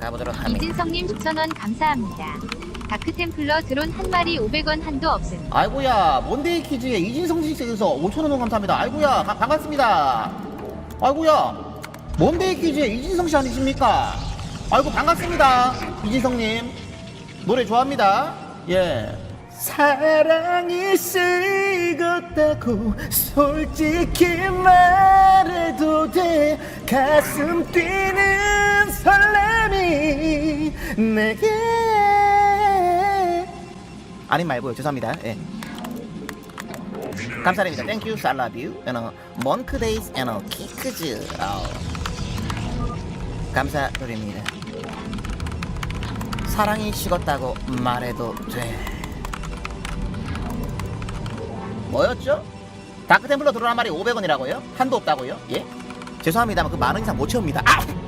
가보도록 합니다. 이진성님 9,000원 감사합니다. 다크템플러 드론 한 마리 500원 한도 없음. 아이고야 몬데이 키즈의 이진성 씨께서 5천원 감사합니다 아이고야 가- 반갑습니다 아이고야 몬데이 키즈의 이진성 씨 아니십니까 아이고 반갑습니다 이진성님 노래 좋아합니다 예 사랑이 식었다고 솔직히 말해도 돼. 가슴 뛰는 설렘이 내게. 아닌 말고요. 죄송합니다. 예. 감사드립니다. 땡큐 살라뷰 에너 몬크데이스 에너 키크즈. 감사드립니다. 사랑이 식었다고 말해도 돼 뭐였죠? 다크템플러 한 마리 500원이라고요? 한도 없다고요? 예? 죄송합니다만 그 만원 이상 못 채웁니다 아!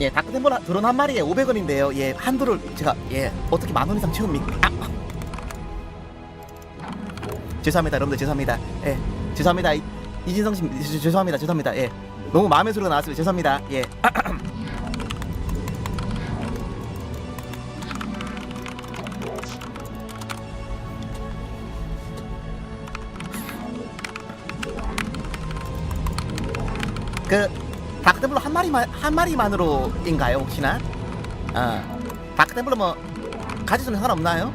예, 다크템플러 드론 한 마리에 500원인데요. 예, 한도를 제가 예 어떻게 만원 이상 채웁니까? 아. 죄송합니다, 여러분들 죄송합니다. 예, 죄송합니다. 이- 이진성 씨 죄- 죄송합니다, 죄송합니다. 예, 너무 마음의 소리가 나왔습니다. 죄송합니다. 예. 그 다크템플러 한 마리만 한 마리만으로인가요 혹시나? 어 다크템플러 뭐 가지수는 상관없나요?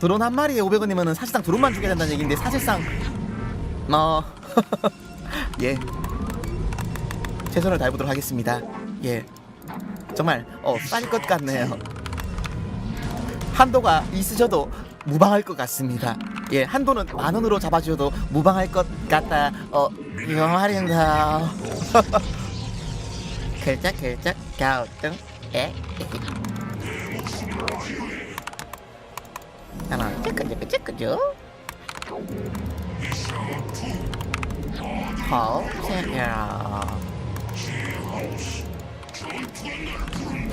드론 한 마리에 500원이면은 사실상 드론만 주게 된다는 얘기인데 사실상 어 예. 최선을 다해보도록 하겠습니다. 예. 정말 어 쌀 것 같네요. 한도가 있으셔도 무방할 것 같습니다. 예, 한도는 만 원으로 잡아주셔도 무방할 것 같다. 어, 말입니다. 글쩍 글쩍 갸우뚱 에. 하나 찌끄찌끄 찌끄죠. 호 체야.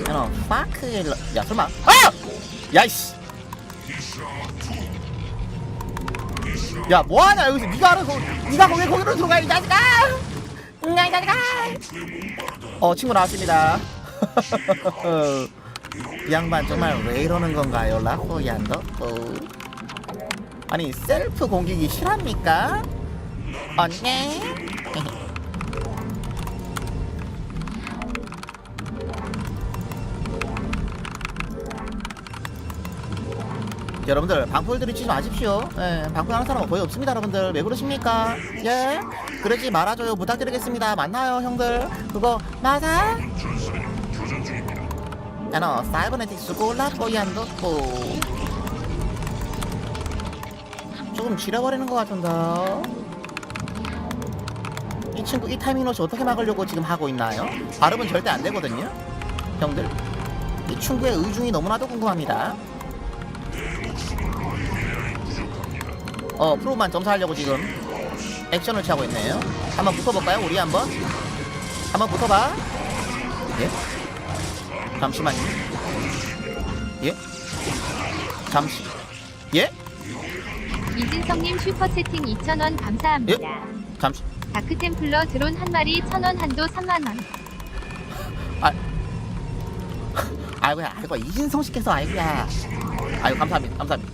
하나 파크 야 설마. 아! 야이씨. 야 뭐하냐 여기서. 네가 알아서 네가 왜 거기로 들어가 이 자식아! 야, 이 자식아! 어 친구 나왔습니다. 이 양반 정말 왜 이러는 건가요? 라포 얀더? 어. 아니 셀프 공격이 실합니까 언니 여러분들 방풀 들이 치지 마십시오. 예, 방풀하는 사람은 거의 없습니다, 여러분들. 왜 그러십니까? 예, 그러지 말아줘요. 부탁드리겠습니다. 맞나요, 형들? 그거 맞아? 야너 사이버네틱스 골라보이안도 또 조금 지려버리는 것 같은데. 이 친구 이 타이밍 로시 어떻게 막으려고 지금 하고 있나요? 발음은 절대 안 되거든요, 형들. 이 친구의 의중이 너무나도 궁금합니다. 어 프로만 점사하려고 지금 액션을 취하고 있네요. 한번 붙어볼까요? 우리 한번? 한번 붙어봐. 예? 잠시만요. 예? 잠시. 예? 이진성님 슈퍼 채팅 2,000원 감사합니다. 잠시 다크템플러 드론 한 마리 1,000원 한도 3만원. 아. 아이고야 아이고 이진성 씨께서 아이고야. 아이고 감사합니다 감사합니다.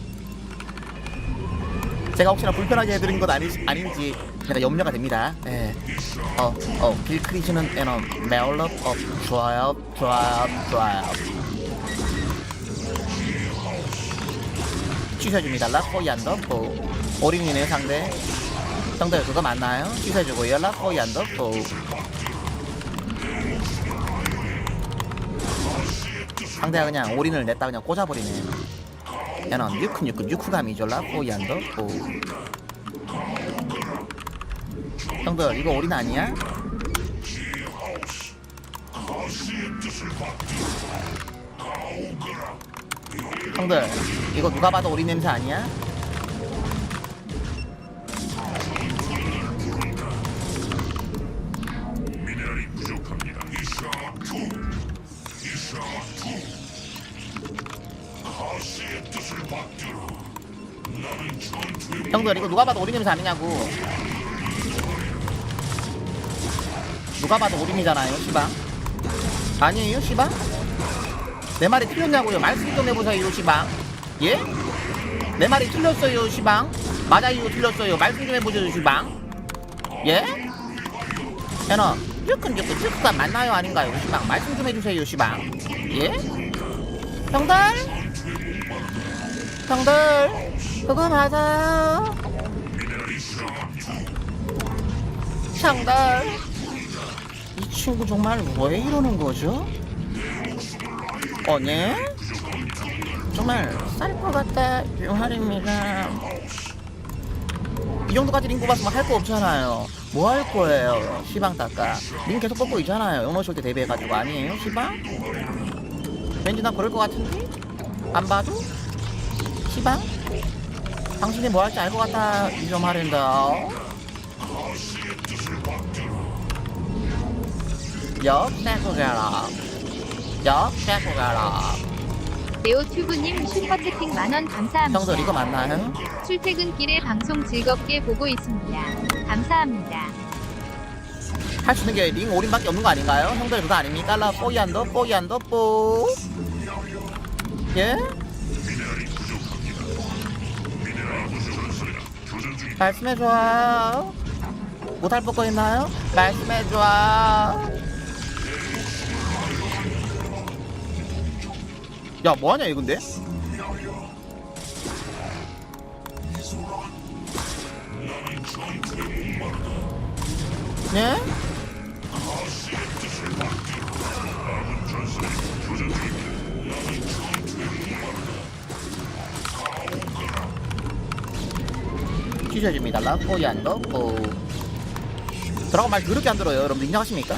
제가 혹시나 불편하게 해드린 것 아니, 아닌지 제가 염려가 됩니다. 예. 어, 어, 빌크리즈는 에너 메올럽 어, 좋아요 좋아요 좋아요. 취소해줍니다. 라포이안더 포. 어린이네요 상대 형들 그거 맞나요? 취소해주고요 라포이안더 포 상대가 그냥 올인을 냈다 그냥 꽂아버리네 야너 뉴크 뉴크 뉴크감이죠 라포이안더 포 형들 이거 올인 아니야? 형들 이거 누가 봐도 올인 냄새 아니야? 형들 이거 누가 봐도 오리 냄새 아니냐고. 누가 봐도 오림이잖아요 시방. 아니에요 시방? 내 말이 틀렸냐고요? 말씀 좀 해보세요 시방. 예? 내 말이 틀렸어요 시방? 맞아요 틀렸어요. 말씀 좀 해보세요 시방. 예? 애너 쭈끈 쭈끈 쭈끈 맞나요 아닌가요 시방? 말씀 좀 해주세요 시방. 예? 형들 형들 그거 맞아요 형들 이 친구 정말 왜 이러는 거죠? 어, 네? 정말 쌀것 같다 용할입니다 이 정도까지 링 뽑았으면 할 거 없잖아요 뭐 할 거예요 시방 닦아 링 계속 뽑고 있잖아요 영어쇼 때 데뷔해가지고 아니에요 시방? 왠지 난 그럴 것 같은데? 안 봐도? 시방? 당신이 뭐 할지 알 것 같아 이좀 하랜다 역 떼고 가라 역 떼고 가라 네오튜브님 슈퍼채팅 만원 감사합니다. 형들 이거 맞나요? 출퇴근길에 방송 즐겁게 보고 있습니다. 감사합니다. 할 수 있는 게 링 올인밖에 없는 거 아닌가요? 형들 그거 아닙니까? 라 뽀이안더 뽀이안더 뽀 예? 말씀해줘 못할 뻔거 있나요? 말씀해줘 야 뭐 하냐 이건데? 네? 찢어집니다. 라포이 안 넣고 들어가 말 그렇게 안 들어요. 여러분 인정하십니까?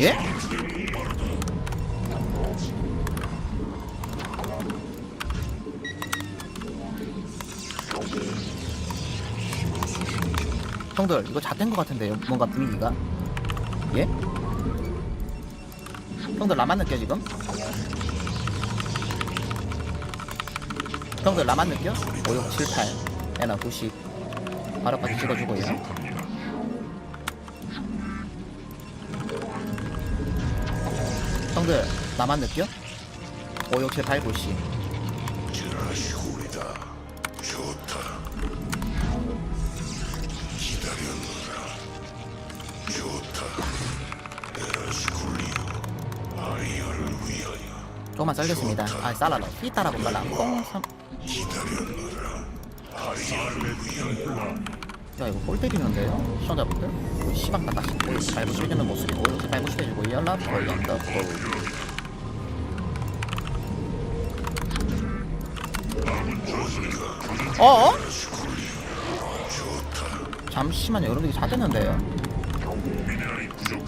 예? 형들 이거 잣된 것 같은데요 뭔가 분위기가 예? 형들 나만 느껴 지금? 형들 나만 느껴? 5, 6, 7, 8 에너 90 바로까지 찍어주고요 형들 나만 느껴? 5, 6, 7, 8, 90 지라시홀이다. 좋다. 기다렸노라. 좋다. 에라시콜리오. 아이어를 위하여 조금만 썰겠습니다 아 살라로 휘따라 본발라 꽁삼 기다렸노라. 야 이거 골 때리는데요? 시청자 분들 그 시방 오이렇게 밟고 시켜주는 모습이 오이렇게 밟고 시켜주고 연락 걸린다 어? 잠시만요 여러분들이 찾았는데요 미네랄이 부족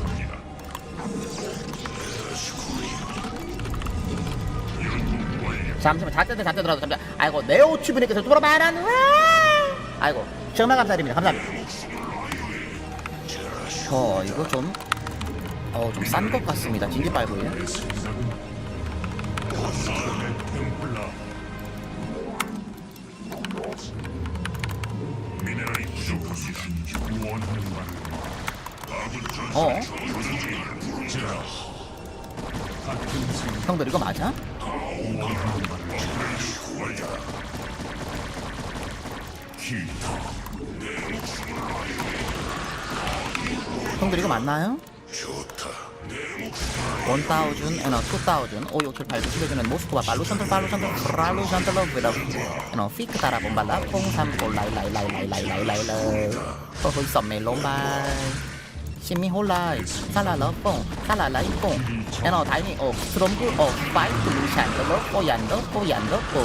잠시만 잣대들 잣대들어도 잠시만 아이고 네오튜브님께서 돌아봐라는 아이고 정말 감사드립니다 감사합니다 저 이거 좀 어, 좀 싼 것 같습니다 진지 빨고요 미네랄이 부족합니다. 원하는 말. 어? 형들 이거 맞아? 형들 이거 맞나요? 원 다우준 에너 투 다우준. 오요킬 발도 실어주는 모스코바. 발루션들 발루션들 발루션들 러브러 에너 피크 따라 본발라. 퐁삼 볼라이 라이 라이 라이 라이 라이 라이. 허허 썸메 롬바이. ชิมมี่โฮไลซาลาลอโปซาลาไลโปแน่นอนท้ายนี่ออกสตรมกูออกไฟตูฉันแล้วลบโอยันลบโอยันลบโอ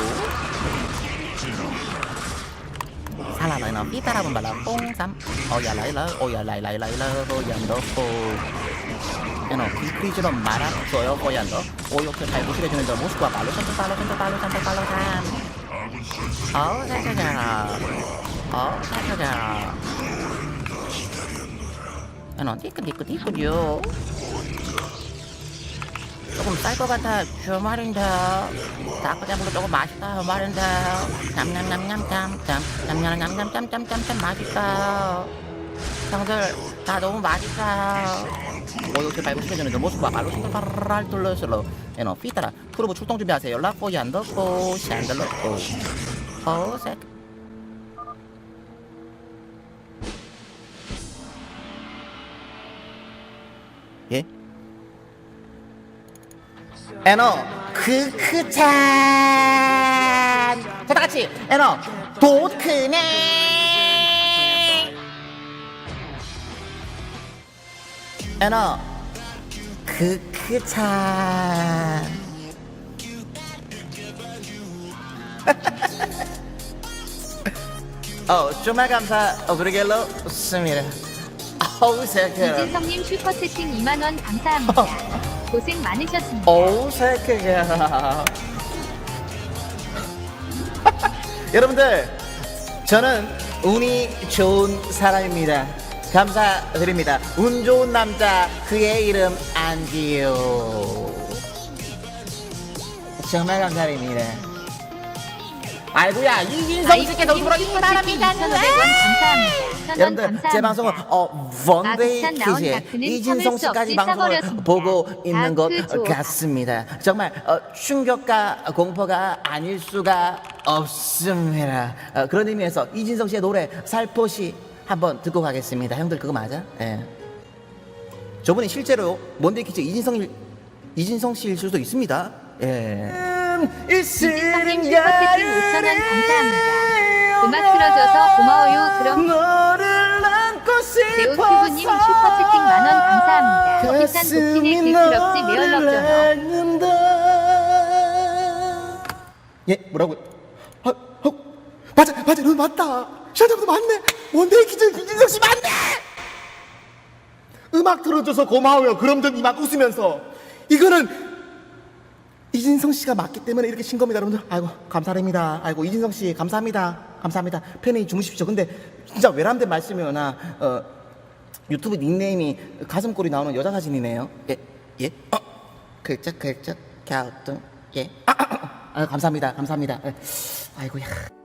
ซาลาไลเนาะพี่ตาราบันบาลาโปซ้ำโอยันไลเลอโอยันไลไลไลเลอโอยันลบโอแน่นอนพี่พี่จะโดนมาละสวยโอยันลบโอยกเธอไทยกูชื่อเดชเนเดอร์มุสกว่าป่าลูกฉันจะตาลูกฉันจะตาลูกฉันจะตาลูกฉันโอ้ใช่ใช่ใช่โอ้ใช่ใช่ใช่ 에너 띠끄 띠끄 띠끄요? 쌀것 같아. 저 말인데 닭가슴살도 조금 맛있다. 말인데 냠냠냠냠냠냠. 냠냠냠냠냠냠냠 맛있다. 형들 다 너무 맛있다. 모욕을 밟고 싶어지는 그 모습과 말로 신발을 둘러슬로 에너 피따라. 프로브 출동 준비하세요. 듣고 시안 들렀고. 어색 예? 에너 크크찬. 자 다같이. 에너 도크네. 에너 크크찬. 어 정말 감사 어 그러길로 습니다 어우 새끼야 이진성님 슈퍼채팅 2만원 감사합니다. 고생 많으셨습니다. 어우 새끼야 여러분들 저는 운이 좋은 사람입니다 감사드립니다 운 좋은 남자 그의 이름 안지요 정말 감사드립니다 아이고야 이진성 씨께서 아이스님 울어 이 슈퍼채팅 사람이잖아 2,500원 감사합니다. 1,000원 여러분들 감사합니다. 제 방송은 어 원데이 퀴즈에 이진성 씨까지 방송을. 보고 있는 것. 같습니다. 정말 어, 충격과 공포가 아닐 수가 없습니다. 어, 그런 의미에서 이진성 씨의 노래 살포시 한번 듣고 가겠습니다. 형들 그거 맞아? 예. 저분이 실제로 원데이 퀴즈 이진성 이진성 씨일 수도 있습니다. 예. 이진성 님 슈퍼채팅 5,000원 감사합니다. 음악 틀어줘서 고마워요. 그럼 너를 안고 싶어서 배우티브님 슈퍼채팅 만원 감사합니다. 비싼 도핑의 길크럽지 메얼럭저너. 예 뭐라고? 아, 어, 맞아 맞아 너 맞다 샤자도 맞네 원데이 키즈 이진석 씨 맞네 음악 들어줘서 고마워요 그럼 좀 이만 웃으면서 이거는 이진성 씨가 맞기 때문에 이렇게 신 겁니다 여러분들 아이고 감사합니다 아이고 이진성 씨 감사합니다 감사합니다 편히 주무십시오 근데 진짜 외람된 말씀이오나 어, 유튜브 닉네임이 가슴골이 나오는 여자 사진이네요 예? 예? 어? 글쩍 글쩍 갸우뚱 예? 아, 감사합니다 감사합니다 예. 아이고야